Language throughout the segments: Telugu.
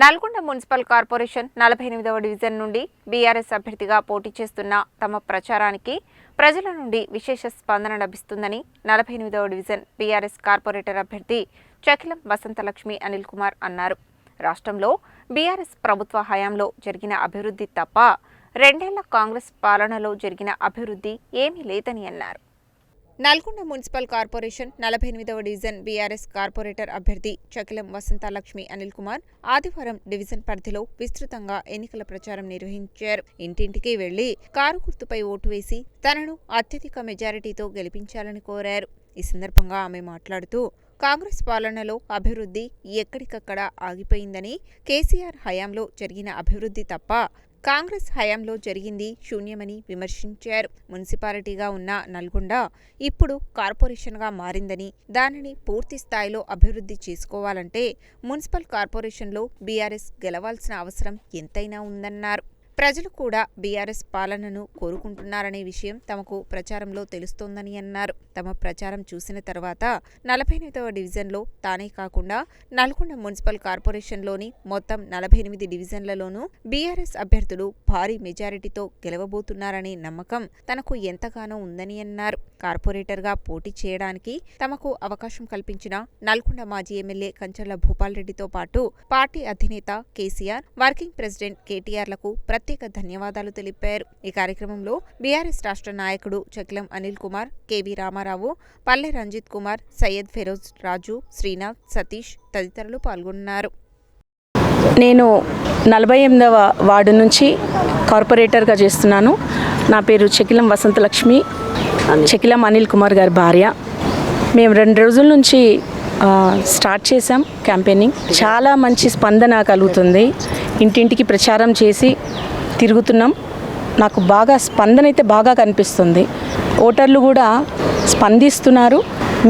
నల్గొండ మున్సిపల్ కార్పొరేషన్ నలభై ఎనిమిదవ డివిజన్ నుండి బీఆర్ఎస్ అభ్యర్థిగా పోటీ చేస్తున్న తమ ప్రచారానికి ప్రజల నుండి విశేష స్పందన లభిస్తుందని నలభై ఎనిమిదవ డివిజన్ బీఆర్ఎస్ కార్పొరేటర్ అభ్యర్థి చకిలం వసంతలక్ష్మి అనిల్ కుమార్ అన్నారు. రాష్ట్రంలో బీఆర్ఎస్ ప్రభుత్వ హయాంలో జరిగిన అభివృద్ధి తప్ప రెండేళ్ళ కాంగ్రెస్ పాలనలో జరిగిన అభివృద్ధి ఏమీ లేదని అన్నారు. నల్గొండ మున్సిపల్ కార్పొరేషన్ నలభై ఎనిమిదవ డివిజన్ బీఆర్ఎస్ కార్పొరేటర్ అభ్యర్థి చకిలం వసంతలక్ష్మి అనిల్ కుమార్ ఆదివారం డివిజన్ పరిధిలో విస్తృతంగా ఎన్నికల ప్రచారం నిర్వహించారు. ఇంటింటికి వెళ్ళి కారు గుర్తుపై ఓటు వేసి తనను అత్యధిక మెజారిటీతో గెలిపించాలని కోరారు. ఈ సందర్భంగా ఆమె మాట్లాడుతూ కాంగ్రెస్ పాలనలో అభివృద్ధి ఎక్కడికక్కడ ఆగిపోయిందని కేసీఆర్ హయాంలో జరిగిన అభివృద్ధి తప్ప కాంగ్రెస్ హయాంలో జరిగింది శూన్యమని విమర్శించారు. మున్సిపాలిటీగా ఉన్న నల్గొండ ఇప్పుడు కార్పొరేషన్గా మారిందని దానిని పూర్తి స్థాయిలో అభివృద్ధి చేసుకోవాలంటే మున్సిపల్ కార్పొరేషన్లో బీఆర్ఎస్ గెలవాల్సిన అవసరం ఎంతైనా ఉందన్నారు. ప్రజలు కూడా బీఆర్ఎస్ పాలనను కోరుకుంటున్నారనే విషయం తమకు ప్రచారంలో తెలుస్తోందని అన్నారు. తమ ప్రచారం చూసిన తర్వాత నలభై ఎనిమిదవ డివిజన్లో తానే కాకుండా నల్గొండ మున్సిపల్ కార్పొరేషన్లోని మొత్తం నలభై ఎనిమిది డివిజన్లలోనూ బీఆర్ఎస్ అభ్యర్థులు భారీ మెజారిటీతో గెలవబోతున్నారనే నమ్మకం తనకు ఎంతగానో ఉందని అన్నారు. కార్పొరేటర్గా పోటీ చేయడానికి తమకు అవకాశం కల్పించిన నల్గొండ మాజీ ఎమ్మెల్యే కంచర్ల భూపాల్ రెడ్డితో పాటు పార్టీ అధినేత కేసీఆర్ వర్కింగ్ ప్రెసిడెంట్ కేటీఆర్లకు ప్రత్యేక ధన్యవాదాలు తెలిపారు. ఈ కార్యక్రమంలో బీఆర్ఎస్ రాష్ట్ర నాయకుడు చకిలం అనిల్ కుమార్ కేవీ రామారావు పల్లె రంజిత్ కుమార్ సయ్యద్ ఫెరోజ్ రాజు శ్రీనాథ్ సతీష్ తదితరులు పాల్గొన్నారు. నేను నలభై ఎనిమిదవ వార్డు నుంచి కార్పొరేటర్గా చేస్తున్నాను. నా పేరు చెకిలం వసంతలక్ష్మి చెకిలం అనిల్ కుమార్ గారి భార్య. మేము రెండు రోజుల నుంచి స్టార్ట్ చేసాం క్యాంపెయినింగ్. చాలా మంచి స్పందన కలుగుతుంది. ఇంటింటికి ప్రచారం చేసి తిరుగుతున్నాం. నాకు బాగా స్పందన అయితే బాగా కనిపిస్తుంది. ఓటర్లు కూడా స్పందిస్తున్నారు.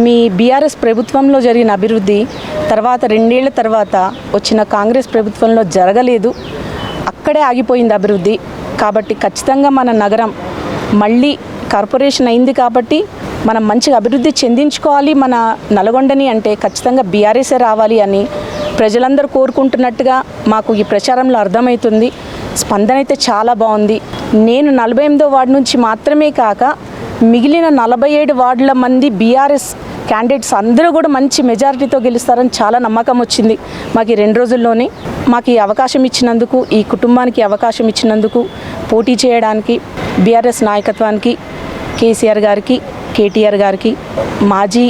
మీ బీఆర్ఎస్ ప్రభుత్వంలో జరిగిన అభివృద్ధి తర్వాత రెండేళ్ళ తర్వాత వచ్చిన కాంగ్రెస్ ప్రభుత్వంలో జరగలేదు. అక్కడే ఆగిపోయింది అభివృద్ధి. కాబట్టి ఖచ్చితంగా మన నగరం మళ్ళీ కార్పొరేషన్ అయింది కాబట్టి మనం మంచిగా అభివృద్ధి చెందించుకోవాలి మన నల్గొండని అంటే ఖచ్చితంగా బీఆర్ఎస్ఏ రావాలి అని ప్రజలందరూ కోరుకుంటున్నట్టుగా మాకు ఈ ప్రచారంలో అర్థమవుతుంది. స్పందన అయితే చాలా బాగుంది. నేను నలభై ఎనిమిదో వార్డు నుంచి మాత్రమే కాక మిగిలిన నలభై ఏడు వార్డుల మంది బీఆర్ఎస్ క్యాండిడేట్స్ అందరూ కూడా మంచి మెజారిటీతో గెలుస్తారని చాలా నమ్మకం వచ్చింది. మాకు ఈ రెండు రోజుల్లోనే మాకు ఈ అవకాశం ఇచ్చినందుకు ఈ కుటుంబానికి అవకాశం ఇచ్చినందుకు పోటీ చేయడానికి బీఆర్ఎస్ నాయకత్వానికి కేసీఆర్ గారికి కేటీఆర్ గారికి మాజీ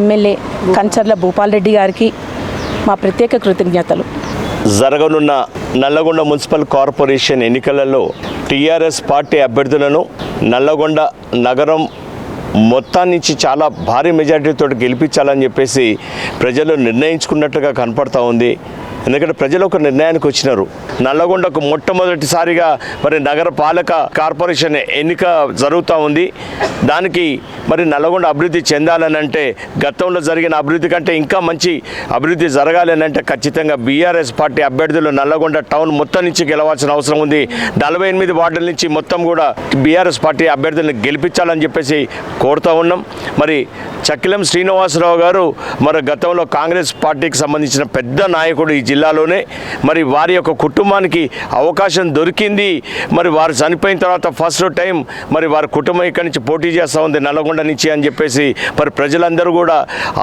ఎమ్మెల్యే కంచర్ల భూపాల్ రెడ్డి గారికి మా ప్రత్యేక కృతజ్ఞతలు. జరగనున్న నల్లగొండ మున్సిపల్ కార్పొరేషన్ ఎన్నికలలో టీఆర్ఎస్ పార్టీ అభ్యర్థులను నల్లగొండ నగరం మొత్తాన్నించి చాలా భారీ మెజారిటీతో గెలిపించాలని చెప్పేసి ప్రజలు నిర్ణయించుకున్నట్టుగా కనపడతా ఉంది. ఎందుకంటే ప్రజలు ఒక నిర్ణయానికి వచ్చినారు. నల్లగొండకు మొట్టమొదటిసారిగా మరి నగర పాలక కార్పొరేషన్ ఎన్నిక జరుగుతూ ఉంది. దానికి మరి నల్లగొండ అభివృద్ధి చెందాలని అంటే గతంలో జరిగిన అభివృద్ధి కంటే ఇంకా మంచి అభివృద్ధి జరగాలి అని అంటే ఖచ్చితంగా బీఆర్ఎస్ పార్టీ అభ్యర్థులు నల్లగొండ టౌన్ మొత్తం నుంచి గెలవాల్సిన అవసరం ఉంది. నలభై ఎనిమిది వార్డుల నుంచి మొత్తం కూడా బీఆర్ఎస్ పార్టీ అభ్యర్థులను గెలిపించాలని చెప్పేసి కోరుతూ ఉన్నాం. మరి చక్కిలం శ్రీనివాసరావు గారు మరి గతంలో కాంగ్రెస్ పార్టీకి సంబంధించిన పెద్ద నాయకుడు ఈ జిల్లాలోనే మరి వారి యొక్క కుటుంబానికి అవకాశం దొరికింది. మరి వారు చనిపోయిన తర్వాత ఫస్ట్ టైం మరి వారి కుటుంబం ఇక్కడి నుంచి పోటీ చేస్తూ ఉంది నల్లగొండ నుంచి అని చెప్పేసి మరి ప్రజలందరూ కూడా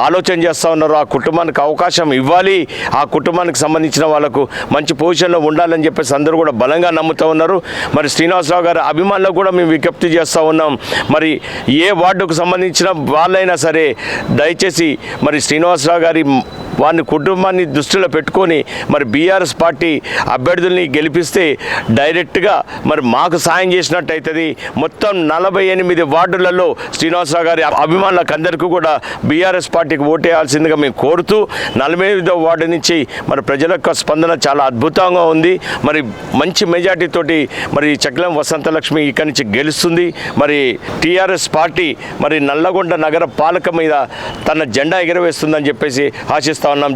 ఆలోచన చేస్తూ ఉన్నారు. ఆ కుటుంబానికి అవకాశం ఇవ్వాలి ఆ కుటుంబానికి సంబంధించిన వాళ్ళకు మంచి పొజిషన్లో ఉండాలని చెప్పేసి అందరూ కూడా బలంగా నమ్ముతూ ఉన్నారు. మరి శ్రీనివాసరావు గారి అభిమానులకు కూడా మేము విజ్ఞప్తి చేస్తూ ఉన్నాం. మరి ఏ వార్డుకు సంబంధించిన వాళ్ళైనా సరే దయచేసి మరి శ్రీనివాసరావు గారి వారిని కుటుంబాన్ని దృష్టిలో పెట్టుకొని మరి బీఆర్ఎస్ పార్టీ అభ్యర్థుల్ని గెలిపిస్తే డైరెక్ట్గా మరి మాకు సాయం చేసినట్టు అవుతుంది మొత్తం నలభై ఎనిమిది వార్డులలో శ్రీనివాసరావు గారి అభిమానులకు అందరికీ కూడా బీఆర్ఎస్ పార్టీకి ఓటేయాల్సిందిగా మేము కోరుతూ నలభై ఎనిమిదో వార్డు నుంచి మరి ప్రజల యొక్క స్పందన చాలా అద్భుతంగా ఉంది. మరి మంచి మెజార్టీతోటి మరి చక్లం వసంతలక్ష్మి ఇక్కడి నుంచి గెలుస్తుంది. మరి టీఆర్ఎస్ పార్టీ మరి నల్లగొండ నగర పాలక మీద తన జెండా ఎగరవేస్తుందని చెప్పేసి ఆశిస్తా ఉన్నాం